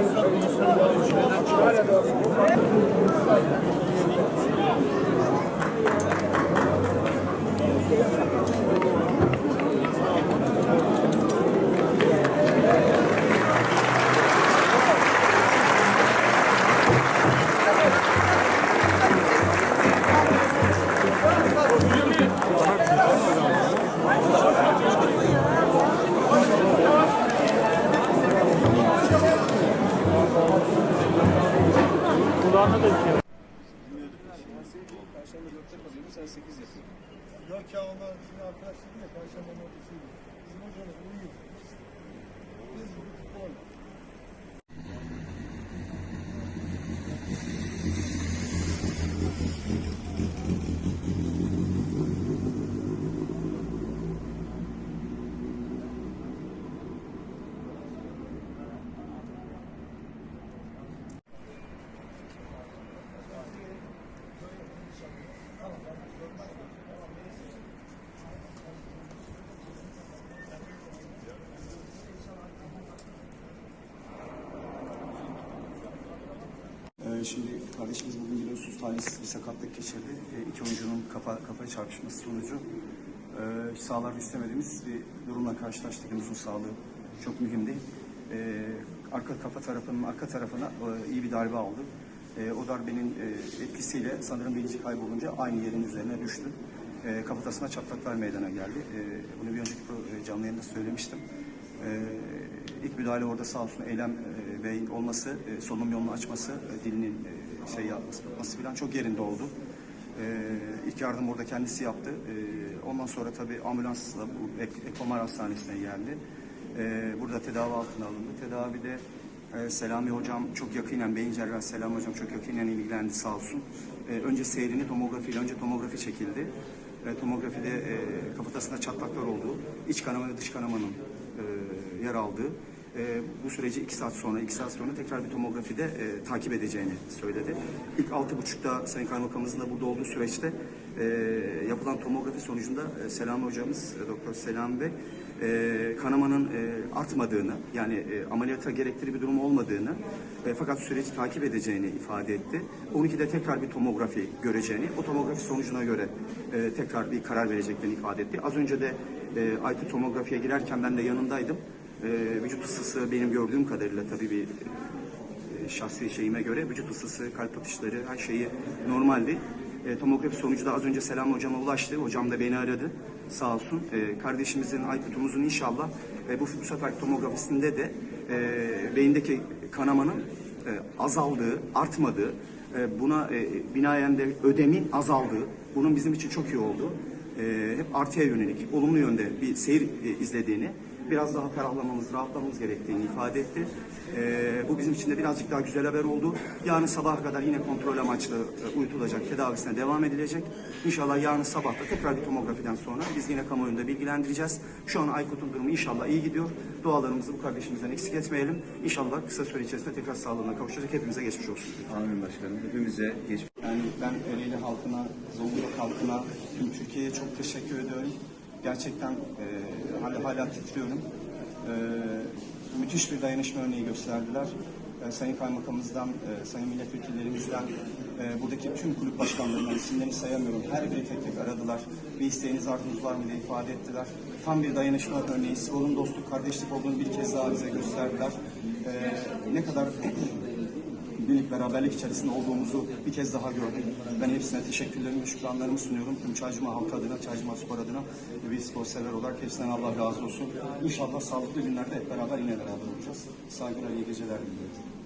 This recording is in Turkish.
Altyazı M.K. soğanla da bir şey var. Perşembe 4'te kalıyordu, sen 8 yapıyordun. Yok ya onlar bizim arkadaşlarım ya, Perşembe 4'te Bizim hocamız uyuyor. Ee, Şimdi kardeşimiz bugün biliyorsunuz talihsiz bir sakatlık geçirdi. Ee, İki oyuncunun kafa kafaya çarpışması sonucu e, sağlarda istemediğimiz bir durumla karşılaştık. Omuzun sağlığı çok mühimdi. Ee, Arka kafa tarafının arka tarafına e, iyi bir darbe aldı. Ee, O darbenin e, etkisiyle sanırım bilinci kaybolunca aynı yerin üzerine düştü. Ee, Kafatasına çatlaklar meydana geldi. Ee, Bunu bir önceki e, canlı yayında söylemiştim. Ee, ilk müdahale orada sağ olsun Eylem e, Bey'in olması, e, solunum yolunu açması, e, dilinin şey yapması, tutması falan çok yerinde oldu. Ee, ilk yardım orada kendisi yaptı. Ee, ondan sonra tabii ambulansla bu Ek- Ekomar Hastanesi'ne geldi. Burada tedavi altına alındı. Tedavide e, Selami Hocam çok yakinen, beyin cerrahı Selami Hocam çok yakinen ilgilendi sağ olsun. Önce seyrini tomografiyle, önce tomografi çekildi. Tomografide kafatasında çatlaklar olduğu, iç kanama ve dış kanamanın yer aldığı, e, bu süreci iki saat sonra, iki saat sonra tekrar bir tomografide e, takip edeceğini söyledi. İlk altı buçukta Sayın Kaymakamımızın da burada olduğu süreçte e, yapılan tomografi sonucunda e, Selami Hocamız, e, Doktor Selami Bey, e, kanamanın e, artmadığını, yani e, ameliyata gerektiği bir durum olmadığını, e, fakat süreci takip edeceğini ifade etti. 12'de tekrar bir tomografi göreceğini, o tomografi sonucuna göre e, tekrar bir karar vereceklerini ifade etti. Az önce de e, Aykut tomografiye girerken ben de yanındaydım. E, vücut ısısı benim gördüğüm kadarıyla tabii bir e, şahsi şeyime göre vücut ısısı, kalp atışları her şeyi normaldi. E, tomografi sonucu da az önce Selam hocama ulaştı. Hocam da beni aradı sağ olsun. E, kardeşimizin, Aykut'umuzun inşallah e, bu, bu sefer tomografisinde de e, beyindeki kanamanın e, azaldığı, artmadığı, e, buna e, binaen de ödemin azaldığı, bunun bizim için çok iyi olduğu, e, hep artıya yönelik, olumlu yönde bir seyir e, izlediğini, biraz daha ferahlamamız, rahatlamamız gerektiğini ifade etti. E, bu bizim için de birazcık daha güzel haber oldu. Yarın sabaha kadar yine kontrol amaçlı e, uyutulacak, tedavisine devam edilecek. İnşallah yarın sabah da tekrar bir tomografiden sonra biz yine kamuoyunda bilgilendireceğiz. Şu an Aykut'un durumu inşallah iyi gidiyor. Dualarımızı bu kardeşimizden eksik etmeyelim. İnşallah kısa süre içerisinde tekrar sağlığına kavuşacak. Hepimize geçmiş olsun. Amin başkanım. Hepimize geç. Yani ben Ereğli halkına, Zonguldak halkına, tüm Türkiye'ye çok teşekkür ediyorum. Gerçekten e, hala, hala titriyorum. E, müthiş bir dayanışma örneği gösterdiler. E, Sayın Kaymakamımızdan, e, Sayın Milletvekillerimizden, e, buradaki tüm kulüp başkanlarından isimlerini sayamıyorum. Her biri tek tek aradılar. Bir isteğiniz arzunuz var mı diye ifade ettiler. Tam bir dayanışma örneği, sporun dostluk, kardeşlik olduğunu bir kez daha bize gösterdiler. E, ne kadar birlik beraberlik içerisinde olduğumuzu bir kez daha gördük. Ben hepsine teşekkürlerimi, şükranlarımı sunuyorum. Tüm Çaycıma halkı adına, Çaycıma spor adına bir spor sever olarak hepsinden Allah razı olsun. İnşallah sağlıklı günlerde hep beraber yine beraber olacağız. Saygılar, iyi geceler diliyorum.